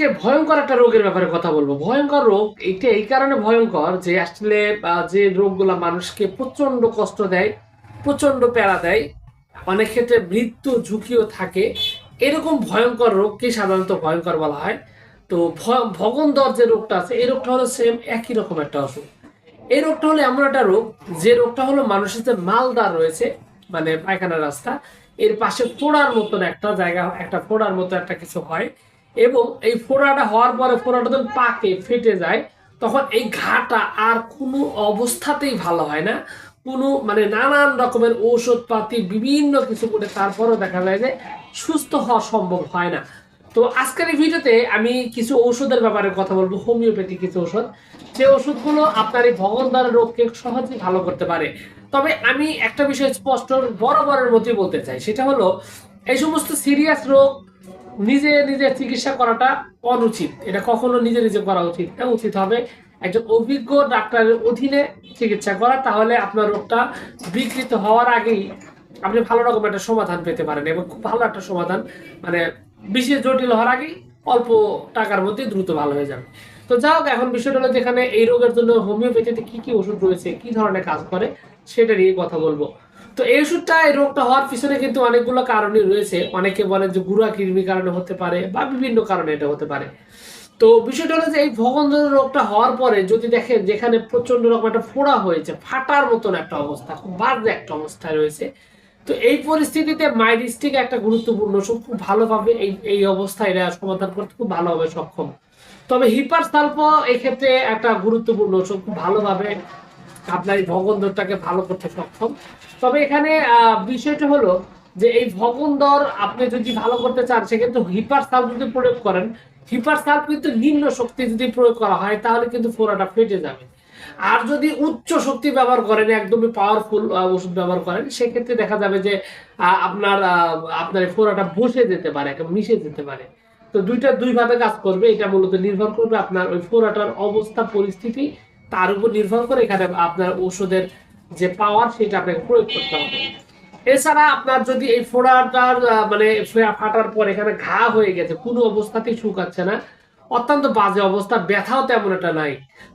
আজকে ভয়ঙ্কর একটা রোগের ব্যাপারে কথা বলব। ভয়ঙ্কর রোগ এটা এই কারণে ভয়ঙ্কর যে আসলে যে রোগগুলা মানুষকে প্রচণ্ড কষ্ট দেয় প্রচণ্ড প্যারা দেয়, অনেক ক্ষেত্রে মৃত্যু ঝুঁকিও থাকে। এরকম ভয়ঙ্কর রোগকে সাধারণত ভয়ঙ্কর বলা হয়? তো ভগন্দর যে রোগটা আছে, এই রোগটা হলো সেম একই রকম একটা অসুখ এই রোগটা হলো এমন একটা রোগ, যে রোগটা হলো মানুষের যে মালদার রয়েছে মানে পায়খানার রাস্তা, এর পাশে ফোড়ার মতন একটা জায়গা, একটা ফোড়ার মতো একটা কিছু হয়। এবং এই ফোড়াটা হওয়ার পরে ফোড়াটা যখন পাকে, ফেটে যায়, তখন এই ঘাটা আর কোনো অবস্থাতেই ভালো হয় না। কোনো মানে নানান রকমের ঔষধপাতি, বিভিন্ন কিছু করে তারপরও দেখা যায় যে সুস্থ হওয়া সম্ভব হয় না। তো আজকের এই ভিডিওতে আমি কিছু ঔষধের ব্যাপারে কথা বলব, হোমিওপ্যাথি কিছু ওষুধ যে ওষুধগুলো আপনার এই ভগনদার রোগকে সহজেই ভালো করতে পারে। তবে আমি একটা বিষয় স্পষ্ট বরাবরের মতোই বলতে চাই, সেটা হলো এই সমস্ত সিরিয়াস রোগ নিজে নিজে চিকিৎসা করাটা অনুচিত। এটা কখনো নিজে নিজে করা উচিত না উচিত হবে। একজন অভিজ্ঞ ডাক্তারের অধীনে চিকিৎসা করা, তাহলে আপনার রোগটা বিকৃত হওয়ার আগেই আপনি ভালো রকম একটা সমাধান পেতে পারেন এবং খুব ভালো একটা সমাধান মানে বেশি জটিল হওয়ার আগেই অল্প টাকার মধ্যে দ্রুত ভালো হয়ে যাবে। তো যা হোক, এখন বিষয়টা হলো যেখানে এই রোগের জন্য হোমিওপ্যাথিতে কি কি ওষুধ রয়েছে, কি ধরনের কাজ করে, সেটা নিয়ে কথা বলব। তো এই ওষুধটা, এই রোগটা হওয়ার পিছনে কিন্তু অনেকগুলো কারণই রয়েছে। অনেকে বলে যে গুড়া কৃমি কারণে হতে পারে বা বিভিন্ন কারণে এটা হতে পারে। তো বিষয়টা হলো যে এই ভগন্দর রোগটা হওয়ার পরে যদি দেখেন যেখানে প্রচণ্ড রকম একটা ফোড়া হয়েছে, ফাটার মতন একটা অবস্থা, খুব বাজে একটা অবস্থায় রয়েছে। তো এই পরিস্থিতিতে মাইরিস্টিক একটা গুরুত্বপূর্ণ ওষুধ খুব ভালোভাবে এই এই অবস্থায় এটা সমাধান করতে খুব ভালোভাবে সক্ষম। তবে হিপার সালফ এক্ষেত্রে একটা গুরুত্বপূর্ণ ওষুধ খুব ভালোভাবে আপনার এই ভগন্দরটাকে ভালো করতে সক্ষম। তবে এখানে বিষয়টা হলো যে এই ভগন্দর আপনি যদি ভালো করতে চান, সেক্ষেত্রে হিপার সালফ যদি প্রয়োগ করেন হিপার সালফ কিন্তু নিম্ন শক্তি যদি প্রয়োগ করা হয়, তাহলে কিন্তু ফোড়াটা ফেটে যাবে। আর যদি উচ্চ শক্তি ব্যবহার করেন, একদমই পাওয়ারফুল ওষুধ ব্যবহার করেন, সেক্ষেত্রে দেখা যাবে যে আপনার আপনার ফোড়াটা বসে যেতে পারে মিশে যেতে পারে। তো দুইটা দুই ভাবে কাজ করবে, এটা মূলত নির্ভর করবে আপনার ওই ফোড়াটার অবস্থা, পরিস্থিতি তার উপর নির্ভর করে এখানে আপনার ওষুধের যে পাওয়ার সেটা আপনাকে প্রয়োগ করতে হবে। এছাড়া আপনার যদি এই ফোড়াটার মানে ফাটার পর এখানে ঘা হয়ে গেছে, কোনো অবস্থাতেই শুকাচ্ছে না। অত্যন্ত বাজে অবস্থা, ব্যথাও তেমন একটা নাই।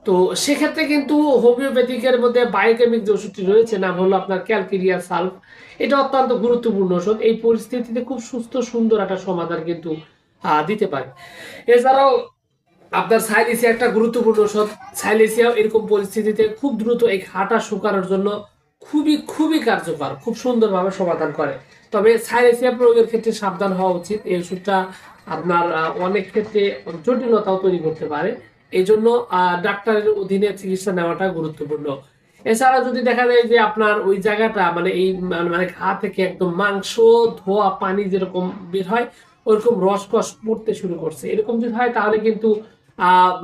তো সেক্ষেত্রে কিন্তু হোমিওপ্যাথিকের মধ্যে বায়োকেমিক যে ওষুধটি রয়েছে, নাম হলো আপনার ক্যালকেরিয়া সালফ এটা অত্যন্ত গুরুত্বপূর্ণ ওষুধ। এই পরিস্থিতিতে খুব সুস্থ, সুন্দর একটা সমাধান কিন্তু দিতে পারে। এছাড়াও আপনার সাইলেসিয়া একটা গুরুত্বপূর্ণ ওষুধ সাইলেসিয়াও এরকম পরিস্থিতিতে খুব দ্রুত এই ঘাটা শুকানোর জন্য খুবই খুবই কার্যকর, খুব সুন্দরভাবে সমাধান করে। তবে সাইলেসিয়া প্রয়োগের ক্ষেত্রে সাবধান হওয়া উচিত। এই ওষুধটা আপনার অনেক ক্ষেত্রে জটিলতাও তৈরি করতে পারে। এই জন্য ডাক্তারের অধীনে চিকিৎসা নেওয়াটা গুরুত্বপূর্ণ। এছাড়া যদি দেখা যায় যে আপনার ওই জায়গাটা মানে এই মানে মানে ঘা থেকে একদম মাংস, ধোয়া, পানি যেরকম বের হয় ওরকম রসকস পড়তে শুরু করছে। এরকম যদি হয় তাহলে কিন্তু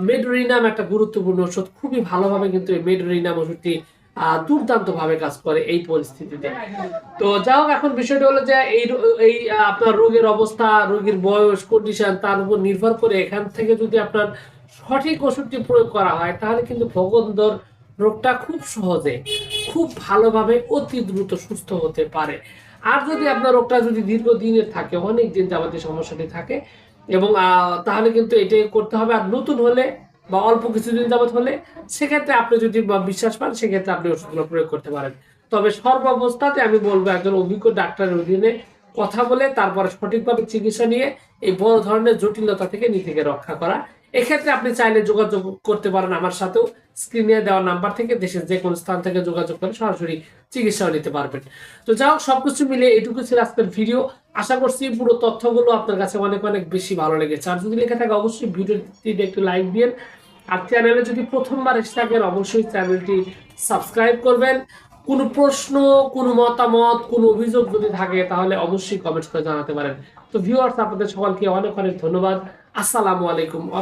মেডোরিনাম একটা গুরুত্বপূর্ণ ওষুধ। খুবই ভালোভাবে কিন্তু এই মেডোরিনাম ওষুধটি দুর্দান্ত ভাবে কাজ করে এই পরিস্থিতিতে। তো হোক, এখন বিষয়টা হলো যে এই এই আপনার রোগের অবস্থা, রোগীর বয়স কন্ডিশন তার উপর নির্ভর করে এখান থেকে যদি আপনার সঠিক ওষুধটি প্রয়োগ করা হয়, তাহলে কিন্তু ভগন্দর রোগটা খুব সহজে, খুব ভালোভাবে অতি দ্রুত সুস্থ হতে পারে। আর যদি আপনার রোগটা যদি দীর্ঘদিনের থাকে, অনেক দিন যাবতীয় সমস্যাটি থাকে, এবং তাহলে কিন্তু এটাই করতে হবে। আর নতুন হলে বা অল্প কিছুদিন যাবৎ হলে সেক্ষেত্রে আপনি যদি বিশ্বাস পান, সেক্ষেত্রে আপনি ওষুধগুলো প্রয়োগ করতে পারেন। তবে সর্বাবস্থাতে আমি বলব, একজন অভিজ্ঞ ডাক্তারের অধীনে কথা বলে, তারপরে সঠিকভাবে চিকিৎসা নিয়ে এই বড় ধরনের জটিলতা থেকে নিজেকে রক্ষা করা। এক্ষেত্রে আপনি চাইলে যোগাযোগ করতে পারেন আমার সাথেও। স্ক্রিনে দেওয়া নাম্বার থেকে দেশের যে কোনো স্থান থেকে যোগাযোগ করে সরাসরি চিকিৎসাও নিতে পারবেন। তো যাই হোক, সবকিছু মিলে এটুকু ছিল আজকের ভিডিও আশা করছি পুরো তথ্যগুলো আপনার কাছে অনেক অনেক বেশি ভালো লেগেছে। আর যদি লেখা থাকে, অবশ্যই ভিডিওটিতে একটু লাইক দিন আর চ্যানেলে যদি প্রথমবার এসে থাকেন, অবশ্যই চ্যানেলটি সাবস্ক্রাইব করবেন। কোনো প্রশ্ন, কোনো মতামত, কোনো অভিযোগ যদি থাকে, তাহলে অবশ্যই কমেন্টস করে জানাতে পারেন। তো ভিউয়ার্স আপনাদের সকলকে অনেক অনেক ধন্যবাদ। আসসালামু আলাইকুম আ